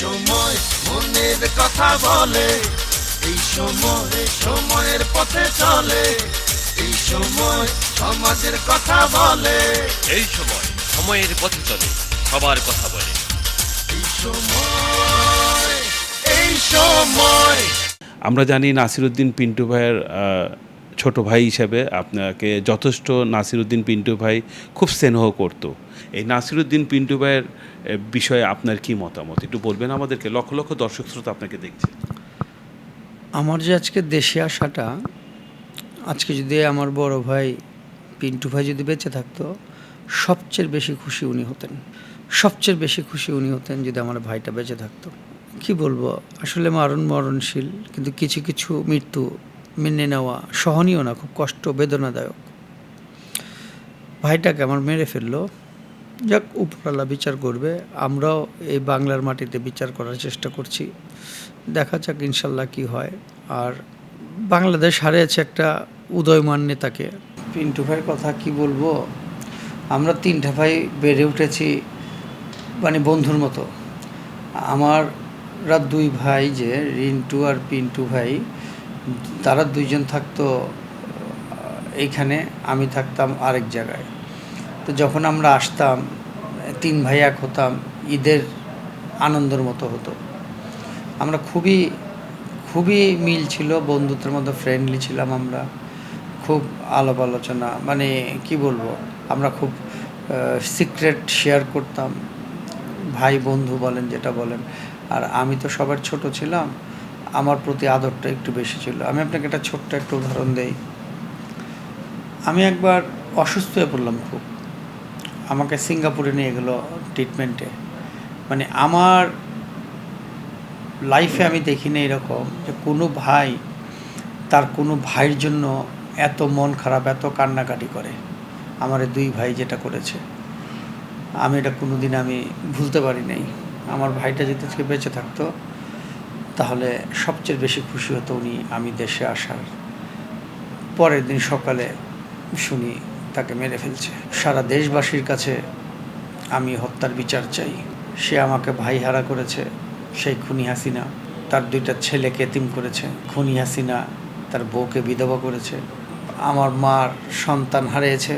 সময় মনের কথা বলে এই সময় সময়ের পথে চলে এই সময় সমাজের কথা বলে। এই সময় সময়ের পথে চলে সবার কথা বলে। এই সময় এই সময়। আমরা জানি নাসিরুদ্দিন পিন্টু ভাইয়ের আহ, ছোট ভাই হিসেবে আপনাকে যথেষ্ট নাসিরুদ্দিন পিন্টু ভাই খুব স্নেহ করত। এই নাসিরুদ্দিন পিন্টু ভাইয়ের বিষয়ে আপনার কি মতামত? একটু বলবেন আমাদেরকে। লক্ষ লক্ষ দর্শক শ্রোতা আপনাকে দেখছে। আমার যে আজকে দেশে আসাটা, আজকে যদি আমার বড় ভাই পিন্টু ভাই যদি বেঁচে থাকতো, সবচেয়ে বেশি খুশি উনি হতেন। সবচেয়ে বেশি খুশি উনি হতেন যদি আমার ভাইটা বেঁচে থাকতো। কি বলব? আসলে মারণ মরণশীল, কিন্তু কিছু কিছু মৃত্যু মেনে নেওয়া সহনীয় না, খুব কষ্ট, বেদনাদায়ক। ভাইটাকে আমার মেরে ফেলল। যাক, উপরওয়ালা বিচার করবে। আমরাও এই বাংলার মাটিতে বিচার করার চেষ্টা করছি। দেখা যাক ইনশাল্লাহ কি হয়। আর বাংলাদেশ হারিয়েছে একটা উদয়মান নেতাকে। পিন্টু ভাইয়ের কথা কি বলব? আমরা তিনটা ভাই বেড়ে উঠেছি মানে বন্ধুর মতো। আমার দুই ভাই যে, রিন্টু আর পিন্টু ভাই তারা দুইজন থাকতো এইখানে, আমি থাকতাম আরেক জায়গায়। তো যখন আমরা আসতাম, তিন ভাই এক হতাম, ঈদের আনন্দের মতো হতো। আমরা খুবই খুবই মিল ছিল, বন্ধুত্বের মতো ফ্রেন্ডলি ছিলাম আমরা। খুব আলাপ আলোচনা মানে কি বলব, আমরা খুব সিক্রেট শেয়ার করতাম। ভাই বন্ধু বলেন, যেটা বলেন। আর আমি তো সবার ছোট ছিলাম আমার প্রতি আদরটা একটু বেশি ছিল। আমি আপনাকে একটা ছোট্ট একটা উদাহরণ দেই। আমি একবার অসুস্থ হয়ে পড়লাম খুব। আমাকে সিঙ্গাপুরে নিয়ে গেলো ট্রিটমেন্টে মানে আমার লাইফে আমি দেখিনি এরকম যে কোনো ভাই তার কোনো ভাইয়ের জন্য এত মন খারাপ, এত কান্নাকাটি করে। আমার দুই ভাই যেটা করেছে। আমি এটা কোনো দিন আমি ভুলতে পারি নাই। আমার ভাইটা যদি বেঁচে থাকতো তাহলে সবচেয়ে বেশি খুশি হতো উনি আমি দেশে আসার পরের দিন সকালে শুনি তাকে মেরে ফেলছে। সারা দেশবাসীর কাছে আমি হত্যার বিচার চাই। সে আমাকে ভাই হারা করেছে, সেই খুনি হাসিনা। তার দুইটা ছেলেকে এতিম করেছে, খুনি হাসিনা তার বউকে বিধবা করেছে। আমার মার সন্তান হারিয়েছে,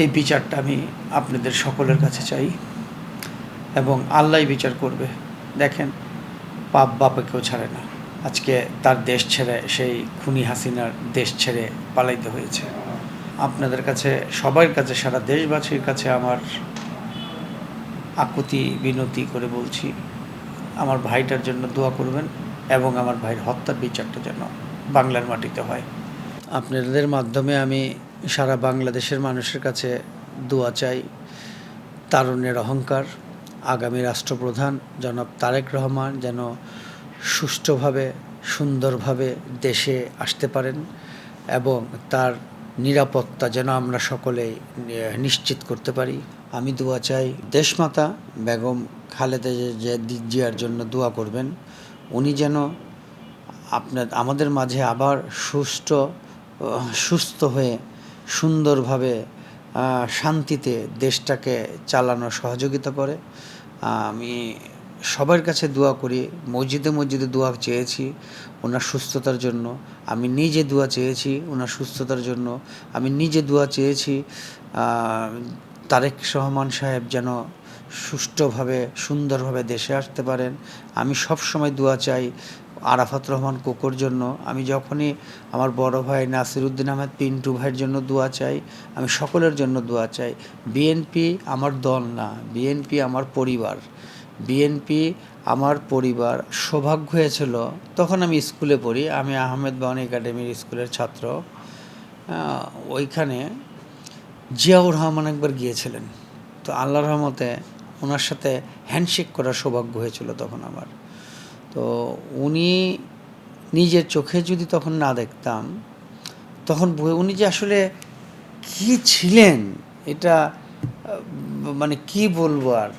এই বিচারটা আমি আপনাদের সকলের কাছে চাই এবং আল্লাহ বিচার করবে। দেখেন পাপ বাপে কেউ ছাড়ে না। আজকে তার দেশ ছেড়ে সেই খুনি হাসিনার দেশ ছেড়ে পালাইতে হয়েছে। আপনাদের কাছে, সবার কাছে, সারা দেশবাসীর কাছে আমার আকুতি, বিনতি করে বলছি, আমার ভাইটার জন্য দোয়া করবেন এবং আমার ভাইয়ের হত্যার বিচারটা যেন বাংলার মাটিতে হয়। আপনাদের মাধ্যমে আমি সারা বাংলাদেশের মানুষের কাছে দোয়া চাই, তারুণ্যের অহংকার আগামী রাষ্ট্রপ্রধান জনাব তারেক রহমান যেন সুষ্ঠুভাবে, সুন্দরভাবে দেশে আসতে পারেন এবং তার নিরাপত্তা যেন আমরা সকলেই নিশ্চিত করতে পারি। আমি দোয়া চাই দেশমাতা বেগম খালেদা জিয়ার জন্য দোয়া করবেন। উনি যেন আপনার, আমাদের মাঝে আবার সুষ্ঠু, সুস্থ হয়ে সুন্দরভাবে শান্তিতে দেশটাকে চালানো সহযোগিতা করে। আমি সবার কাছে দোয়া করি, মসজিদে মসজিদে দোয়া চেয়েছি ওনার সুস্থতার জন্য। আমি নিজে দোয়া চেয়েছি ওনার সুস্থতার জন্য। আমি নিজে দোয়া চেয়েছি তারেক রহমান সাহেব যেন সুষ্ঠুভাবে, সুন্দরভাবে দেশে আসতে পারেন। আমি সব সময় দোয়া চাই আরাফাত রহমান কোকোর জন্য, আমি যখনই আমার বড় ভাই নাসিরুদ্দিন আহমেদ পিন্টু ভাইয়ের জন্য দোয়া চাই, আমি সকলের জন্য দোয়া চাই। বিএনপি আমার দল না বিএনপি আমার পরিবার। বিএনপি আমার পরিবার সৌভাগ্য হয়েছিল, তখন আমি স্কুলে পড়ি, আমি আহমেদ বাউন একাডেমির স্কুলের ছাত্র। ওইখানে জিয়াউর রহমান একবার গিয়েছিলেন। তো আল্লাহ রহমতে ওনার সাথে হ্যান্ডশেক করার সৌভাগ্য হয়েছিল তখন আমার। তো উনি নিজের চোখে যদি তখন না দেখতাম, তখন উনি যে আসলে কি ছিলেন, এটা মানে কি বলব আর?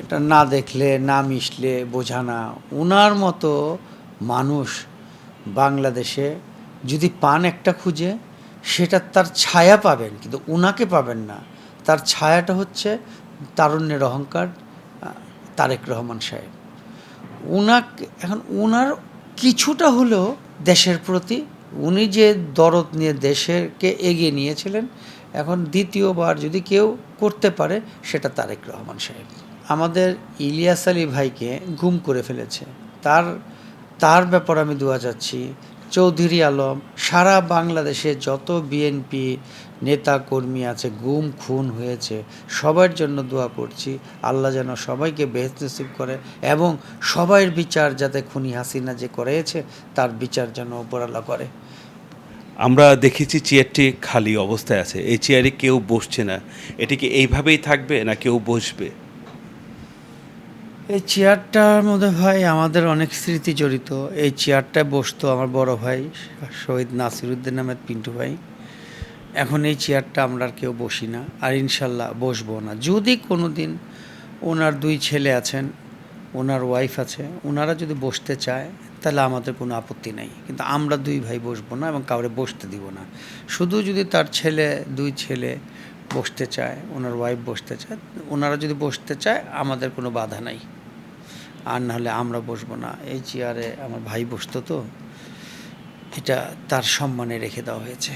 এটা না দেখলে, না মিশলে বোঝা না। ওনার মতো মানুষ বাংলাদেশে যদি পান একটা খুঁজে, সেটা তার ছায়া পাবেন, কিন্তু উনাকে পাবেন না। তার ছায়াটা হচ্ছে তারুণ্যের অহংকার তারেক রহমান সাহেব। উনাকে, এখন উনার কিছুটা হলেও দেশের প্রতি উনি যে দরদ নিয়ে দেশেরকে এগিয়ে নিয়েছিলেন, এখন দ্বিতীয়বার যদি কেউ করতে পারে, সেটা তারেক রহমান সাহেব। আমাদের ইলিয়াস আলী ভাইকে গুম করে ফেলেছে। তার তার ব্যাপারে আমি দোয়া যাচ্ছি চৌধুরী আলম, সারা বাংলাদেশে যত বিএনপি নেতা কর্মী আছে, গুম, খুন হয়েছে, সবার জন্য দোয়া করছি। আল্লাহ যেন সবাইকে বেহেস্ত নসিব করে এবং সবাইয়ের বিচার যাতে খুনি হাসিনা যে করেছে, তার বিচার যেন উপরালা করে। আমরা দেখেছি চেয়ারটি খালি অবস্থায় আছে। এই চেয়ারে কেউ বসছে না। এটি কি এইভাবেই থাকবে না কেউ বসবে? এই চেয়ারটার মধ্যে ভাই আমাদের অনেক স্মৃতি জড়িত। এই চেয়ারটায় বসতো আমার বড় ভাই, শহীদ নাসিরুদ্দিন আহমেদ পিন্টু ভাই। এখন এই চেয়ারটা আমরা আর কেউ বসি না, আর ইনশাল্লাহ বসবো না। যদি কোনো দিন ওনার দুই ছেলে আছেন, ওনার ওয়াইফ আছে, ওনারা যদি বসতে চায়, তাহলে আমাদের কোনো আপত্তি নাই। কিন্তু আমরা দুই ভাই বসবো না এবং কাউরে বসতে দিব না। শুধু যদি তার ছেলে, দুই ছেলে বসতে চায়, ওনার ওয়াইফ বসতে চায়, ওনারা যদি বসতে চায়, আমাদের কোনো বাধা নাই। আর নাহলে আমরা বসবো না। এই চেয়ারে আমার ভাই বসতো তো, এটা তার সম্মানে রেখে দেওয়া হয়েছে।